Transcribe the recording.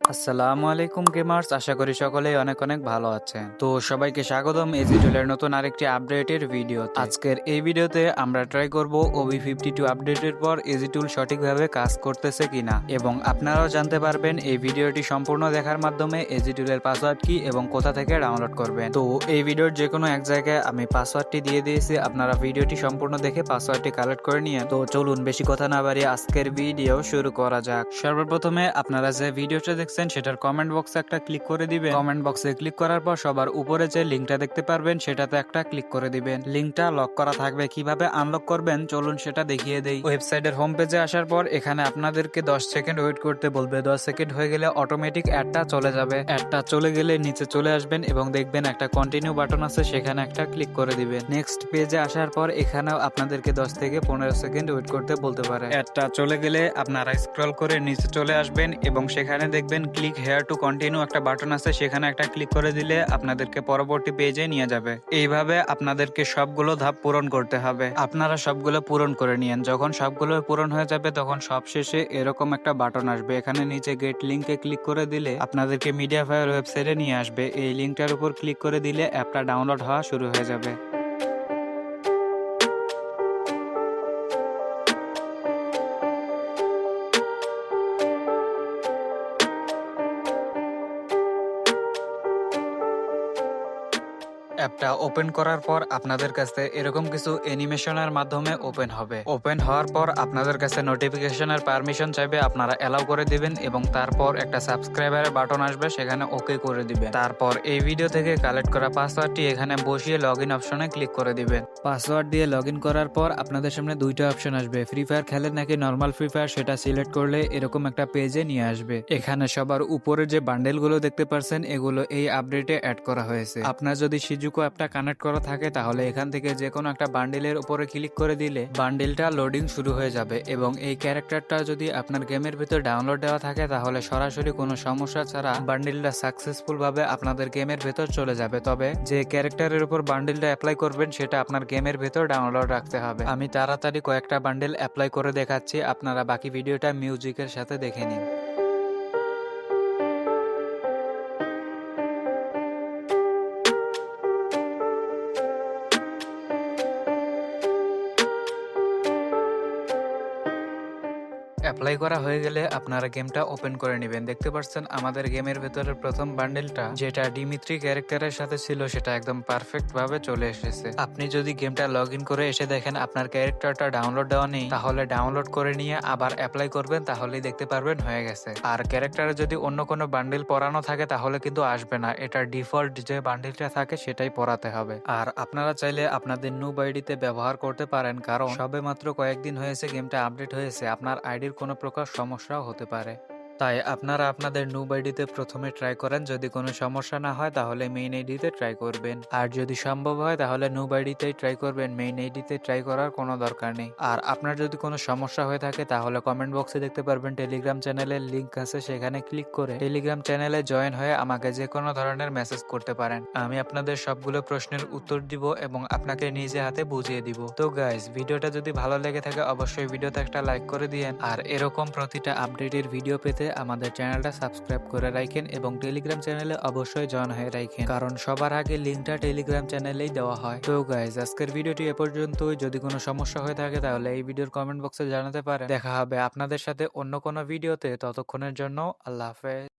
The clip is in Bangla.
আসসালামু আলাইকুম গেমার্স, আশা করি সকলেই অনেক অনেক ভালো আছেন। তো সবাইকে স্বাগতম এজিটুলের নতুন আরেকটি আপডেটের ভিডিও আজকের এই ভিডিওতে আমরা ট্রাই করব ওবি ফিফটি টু আপডেটের পর এজিটুল সঠিকভাবে কাজ করতেছে কিনা। এবং আপনারাও জানতে পারবেন এই ভিডিওটি সম্পূর্ণ দেখার মাধ্যমে এজি এজিটুলের পাসওয়ার্ড কি এবং কোথা থেকে ডাউনলোড করবেন। তো এই ভিডিওর যে কোনো এক জায়গায় আমি পাসওয়ার্ডটি দিয়ে দিয়েছি, আপনারা ভিডিওটি সম্পূর্ণ দেখে পাসওয়ার্ডটি কালেক্ট করে নিয়ে। তো চলুন বেশি কথা না বাড়িয়ে আজকের ভিডিও শুরু করা যাক। সর্বপ্রথমে আপনারা যে ভিডিওটা দেখছেন, সেটার কমেন্ট বক্সে একটা ক্লিক করে দিবেন। কমেন্ট বক্সে ক্লিক করার পর সবার উপরে যে লিঙ্কটা দেখতে পারবেন, সেটাতে একটা ক্লিক করে দিবেন। লিঙ্কটা লক করা থাকবে। কীভাবে আনলক করবেন? চলুন সেটা দেখিয়ে দেই। ওয়েবসাইটের হোম পেজে আসার পর এখানে আপনাদেরকে 10 সেকেন্ড ওয়েট করতে বলবে। 10 সেকেন্ড হয়ে গেলে অটোমেটিক অ্যাডটা চলে যাবে। অ্যাডটা চলে গেলে নিচে চলে আসবেন এবং দেখবেন একটা কন্টিনিউ বাটন আছে, সেখানে একটা ক্লিক করে দিবেন। নেক্সট পেজে আসার পর এখানেও আপনাদেরকে 10 থেকে 15 সেকেন্ড ওয়েট করতে বলতে পারে। অ্যাডটা চলে গেলে আপনারা স্ক্রল করে নিচে চলে আসবেন এবং সেখানে দেখবেন ক্লিক হেয়ার টু কন্টিনিউ একটা বাটন আছে, সেখানে একটা ক্লিক করে দিলে আপনাদেরকে পরবর্তী পেজে নিয়ে যাবে। এইভাবে আপনাদেরকে সবগুলো ধাপ পূরণ করতে হবে। আপনারা সবগুলো পূরণ করে নিয়েন। যখন সবগুলো পূরণ হয়ে যাবে, তখন সব শেষে এরকম একটা বাটন আসবে। এখানে নিচে গেট লিঙ্কে ক্লিক করে দিলে আপনাদেরকে মিডিয়া ফায়ার ওয়েবসাইটে নিয়ে আসবে। এই লিঙ্কটার উপর ক্লিক করে দিলে অ্যাপটা ডাউনলোড হওয়া শুরু হয়ে যাবে। অ্যাপটা ওপেন করার পর আপনাদের কাছে এরকম কিছু অ্যানিমেশনের মাধ্যমে ওপেন হবে। ওপেন হওয়ার পর আপনাদের কাছে নোটিফিকেশনের পারমিশন চাইবে, আপনারা অ্যালাউ করে দিবেন এবং তারপর একটা সাবস্ক্রাইবারের বাটন আসবে, সেখানে ওকে করে দিবেন। তারপর এই ভিডিও থেকে কালেক্ট করা পাসওয়ার্ডটি এখানে বসিয়ে লগ ইন অপশনে ক্লিক করে দিবেন। পাসওয়ার্ড দিয়ে লগ ইন করার পর আপনাদের সামনে দুইটা অপশন আসবে ফ্রি ফায়ার খেলেন নাকি নর্মাল ফ্রি ফায়ার সেটা সিলেক্ট করলে এরকম একটা পেজে নিয়ে আসবে। এখানে সবার উপরে যে বান্ডেলগুলো দেখতে পারছেন, এগুলো এই আপডেটে অ্যাড করা হয়েছে। আপনার যদি সিজুকো অ্যাপটা কানেক্ট করা থাকে, তাহলে এখান থেকে যে কোনো একটা বান্ডেলের উপরে ক্লিক করে দিলে বান্ডেলটা লোডিং শুরু হয়ে যাবে এবং এই ক্যারেক্টারটা যদি আপনার গেমের ভিতর ডাউনলোড দেওয়া থাকে, তাহলে সরাসরি কোনো সমস্যা ছাড়া বান্ডেলটা সাকসেসফুল ভাবে আপনাদের গেমের ভেতর চলে যাবে। তবে যে ক্যারেক্টারের উপর বান্ডেলটা অ্যাপ্লাই করবেন, সেটা আপনার গেমের ভেতর ডাউনলোড রাখতে হবে। আমি তাড়াতাড়ি কয়েকটা বান্ডেল অ্যাপ্লাই করে দেখাচ্ছি, আপনারা বাকি ভিডিওটা মিউজিকের সাথে দেখে নিন। অ্যাপ্লাই করা হয়ে গেলে আপনারা গেমটা ওপেন করে নেবেন। দেখতে পাচ্ছেন আমাদের গেমের ভেতরের প্রথম বান্ডেলটা যেটা ডিমিত্রি ক্যারেক্টারের সাথে ছিল, সেটা একদম পারফেক্ট ভাবে চলে এসেছে। আপনি যদি গেমটা লগ ইন করে এসে দেখেন আপনার ক্যারেক্টারটা ডাউনলোড দেওয়া নেই, তাহলে ডাউনলোড করে নিয়ে আবার অ্যাপ্লাই করবেন, তাহলেই দেখতে পারবেন হয়ে গেছে। আর ক্যারেক্টারে যদি অন্য কোনো বান্ডেল পরানো থাকে, তাহলে কিন্তু আসবে না। এটা ডিফল্ট যে বান্ডেলটা থাকে, সেটাই পরাতে হবে। আর আপনারা চাইলে আপনাদের নুব আইডিতে ব্যবহার করতে পারেন, কারণ সবে মাত্র কয়েকদিন হয়েছে গেমটা আপডেট হয়েছে। আপনার আইডির কোনো প্রকার সমস্যাও হতে পারে। তাই আপনারা আপনাদের নুব আইডিতে প্রথমে ট্রাই করেন। যদি কোনো সমস্যা না হয়, তাহলে মেইন আইডিতে ট্রাই করবেন। আর যদি সম্ভব হয়, তাহলে নুব আইডিতেই ট্রাই করবেন। মেইন আইডিতে ট্রাই করার কোনো দরকার নেই। আর আপনার যদি কোনো সমস্যা হয়ে থাকে, তাহলে কমেন্ট বক্সে দেখতে পারবেন টেলিগ্রাম চ্যানেলের লিংক আছে। সেখানে ক্লিক করে টেলিগ্রাম চ্যানেলে জয়েন হয়ে আমাকে যে কোনো ধরনের মেসেজ করতে পারেন। আমি আপনাদের সবগুলো প্রশ্নের উত্তর দিব এবং আপনাকে নিজে হাতে বুঝিয়ে দিব। তো গাইজ ভিডিওটা যদি ভালো লেগে থাকে, অবশ্যই ভিডিওতে একটা লাইক করে দিয়েন। আর এরকম প্রতিটা আপডেটের ভিডিও পেতে আমাদের চ্যানেলটা সাবস্ক্রাইব করে রাখেন এবং টেলিগ্রাম চ্যানেলে অবশ্যই জয়েন হয়ে রাখেন কারণ সবার আগে লিঙ্কটা টেলিগ্রাম চ্যানেলেই দেওয়া হয়। তো গাইজ আজকের ভিডিওটি এ পর্যন্তই। যদি কোনো সমস্যা হয়ে থাকে তাহলে এই ভিডিওর কমেন্ট বক্সে জানাতে পারে দেখা হবে আপনাদের সাথে অন্য কোনো ভিডিওতে। ততক্ষণের জন্য আল্লাহ হাফেজ।